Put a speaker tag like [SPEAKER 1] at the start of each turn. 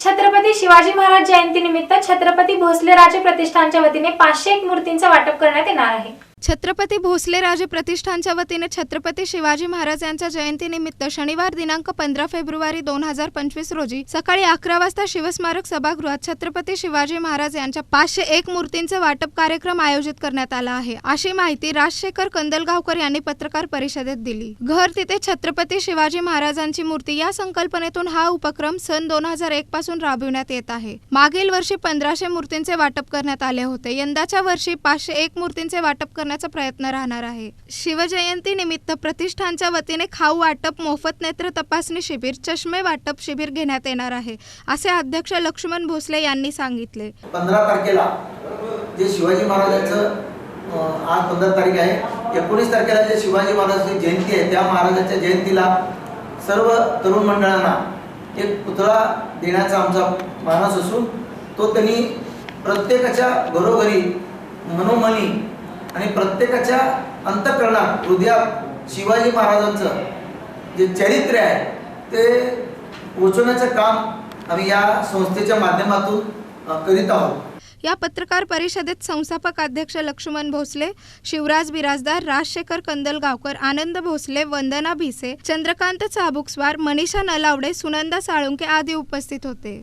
[SPEAKER 1] छत्रपती शिवाजी महाराज जयंतीनिमित्त छत्रपती भोसले राजे प्रतिष्ठानच्या वतीने पाचशे एक मूर्तींचं वाटप करण्यात येणार आहे.
[SPEAKER 2] छत्रपती भोसले राजे प्रतिष्ठानच्या वतीने छत्रपती शिवाजी महाराज यांच्या जयंतीनिमित्त शनिवार दिनांक पंधरा फेब्रुवारी दोन हजार पंचवीस रोजी सकाळी अकरा वाजता शिवस्मारक सभागृहात छत्रपती शिवाजी महाराज यांच्या पाचशे एक मूर्तींचे वाटप कार्यक्रम आयोजित करण्यात आला आहे. अशी माहिती राजशेखर कंदलगावकर यांनी पत्रकार परिषदेत दिली. घर तिथे छत्रपती शिवाजी महाराजांची मूर्ती या संकल्पनेतून हा उपक्रम सन दोन हजार एक पासून राबविण्यात येत आहे. मागील वर्षी पंधराशे मूर्तींचे वाटप करण्यात आले होते. यंदाच्या वर्षी पाचशे एक मूर्तींचे वाटप करण्याचा प्रयत्न राहणार आहे. शिवजयंती निमित्त प्रतिष्ठानच्या वतीने खाऊ वाटप मोफत नेत्र तपासणी शिबिर चष्मे वाटप शिबिर घेण्यात येणार आहे असे अध्यक्ष लक्ष्मण भोसले यांनी सांगितले.
[SPEAKER 3] पंधरा तारखेला जे शिवाजी महाराजांचं आज पंधरा तारीख आहे एकोणीस तारखेला जे शिवाजी महाराजांची जयंती आहे त्या महाराजांच्या जयंतीला सर्व तरुण मंडळांना एक पुतळा देण्याचा आमचा मानस असून तो त्यांनी प्रत्येकाच्या घरोघरी मनोमनी आणि प्रत्येकाच्या अंतकरणात हृदयात शिवाजी महाराजांचं जे चारित्र्य आहे ते पोचवण्याचं काम आम्ही या संस्थेच्या माध्यमातून करीत आहोत.
[SPEAKER 2] या पत्रकार परिषदेत संस्थापक अध्यक्ष लक्ष्मण भोसले शिवराज बिराजदार राजशेखर कंदलगावकर आनंद भोसले वंदना भिसे चंद्रकांत चाबुकस्वार मनीषा नलावडे सुनंदा साळुंके आदी उपस्थित होते.